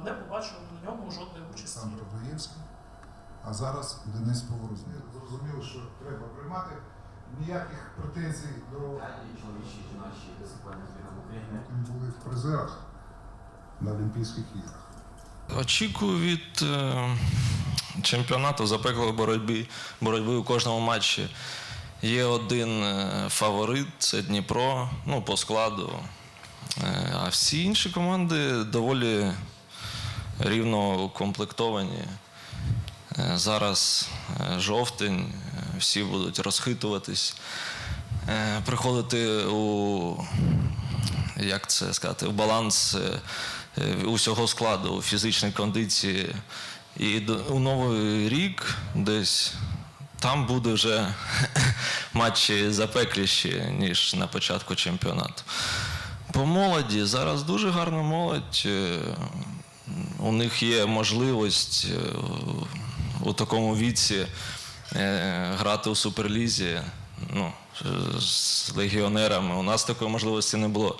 не побачили на ньому жодної участі. Олександр Баєвський, а зараз Денис Поворозний. Зрозуміло, що треба приймати. Ніяких претензій до чоловічі, жіночі дисципліни збірної України. Вони були в призерах на Олімпійських іграх. Очікую від е, чемпіонату запеклої боротьби, боротьби у кожному матчі. Є один е, фаворит це Дніпро, ну, по складу. Е, а всі інші команди доволі рівно укомплектовані. Е, зараз е, жовтень, е, всі будуть розхитуватись, приходити у як це сказати, в баланс усього складу, у фізичній кондиції. І у новий рік десь там буде вже матчі запекліші, ніж на початку чемпіонату. По молоді зараз дуже гарна молодь. У них є можливість е, у такому віці е, грати у суперлізі. Ну, з легіонерами. У нас такої можливості не було.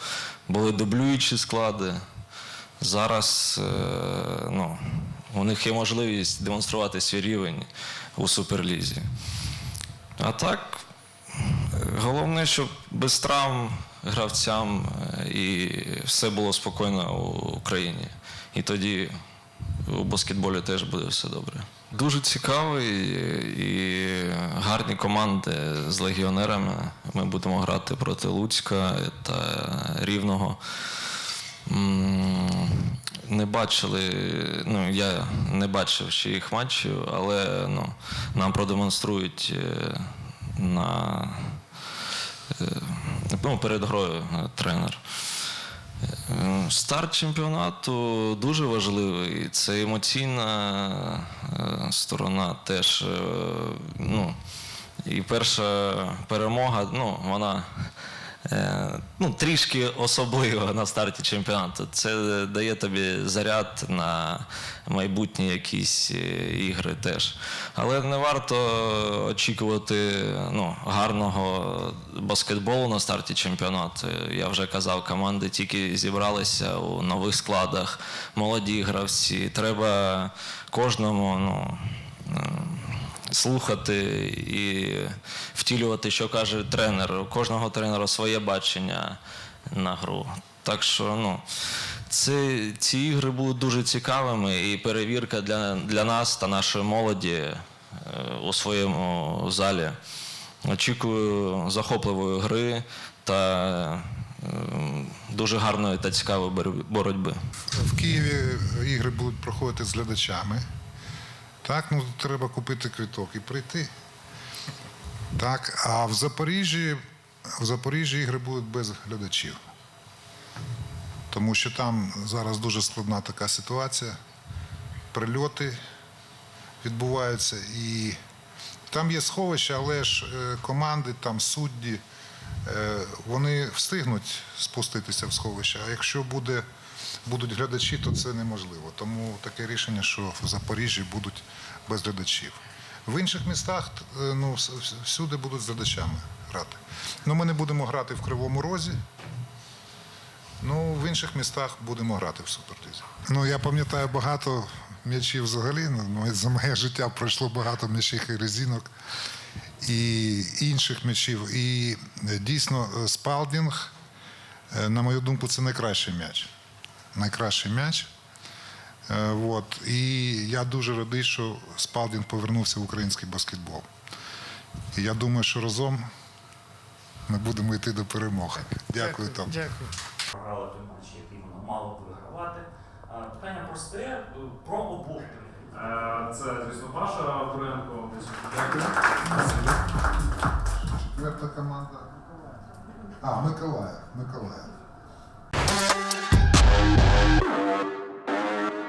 Були дублюючі склади. Зараз е, ну, у них є можливість демонструвати свій рівень у суперлізі. А так, головне, щоб без травм гравцям і все було спокійно у Україні. І тоді у баскетболі теж буде все добре. Дуже цікавий і гарні команди з легіонерами. Ми будемо грати проти Луцька та Рівного. Не бачили, ну я не бачив ще їх матчів, але ну, нам продемонструють е, на е, ну, перед грою е, тренер. Старт чемпіонату дуже важливий. Це емоційна е, сторона теж. е, Ну, і перша перемога, ну, вона ну, трішки особлива на старті чемпіонату. Це дає тобі заряд на майбутні якісь е, ігри теж. Але не варто очікувати ну, гарного баскетболу на старті чемпіонату. Я вже казав, команди тільки зібралися у нових складах, молоді гравці. Треба кожному. Ну, е, слухати і втілювати, що каже тренер. У кожного тренера своє бачення на гру. Так що ну, це, ці ігри будуть дуже цікавими, і перевірка для, для нас та нашої молоді е, у своєму залі. Очікую захопливої гри та е, дуже гарної та цікавої боротьби- боротьби. В Києві ігри будуть проходити з глядачами. Так, ну треба купити квиток і прийти. Так, а в Запоріжжі, в Запоріжжі ігри будуть без глядачів. Тому що там зараз дуже складна така ситуація. Прильоти відбуваються і там є сховища, але ж е, команди, там судді, вони встигнуть спуститися в сховище. А якщо буде, будуть глядачі, то це неможливо. Тому таке рішення, що в Запоріжжі будуть без глядачів. В інших містах е, ну, вс- вс- всюди будуть з глядачами грати. Ну, ми не будемо грати в Кривому Розі. Ну, в інших містах будемо грати в суперлізі. Ну, я пам'ятаю багато м'ячів взагалі. Ну, за моє життя пройшло багато м'ячів і резинок і інших м'ячів. І е, дійсно е, спалдінг, е, на мою думку, це найкращий м'яч. Найкращий м'яч. От. І я дуже радий, що Спалдінг повернувся в український баскетбол. І я думаю, що разом ми будемо йти до перемоги. Дякую, Том. Дякую. програли той матч, який воно мало вигравати. Питання просте про обох тренерів. Це, звісно, Паша Буренко. Дякую. Четверта команда. А, Миколаїв. Миколаїв.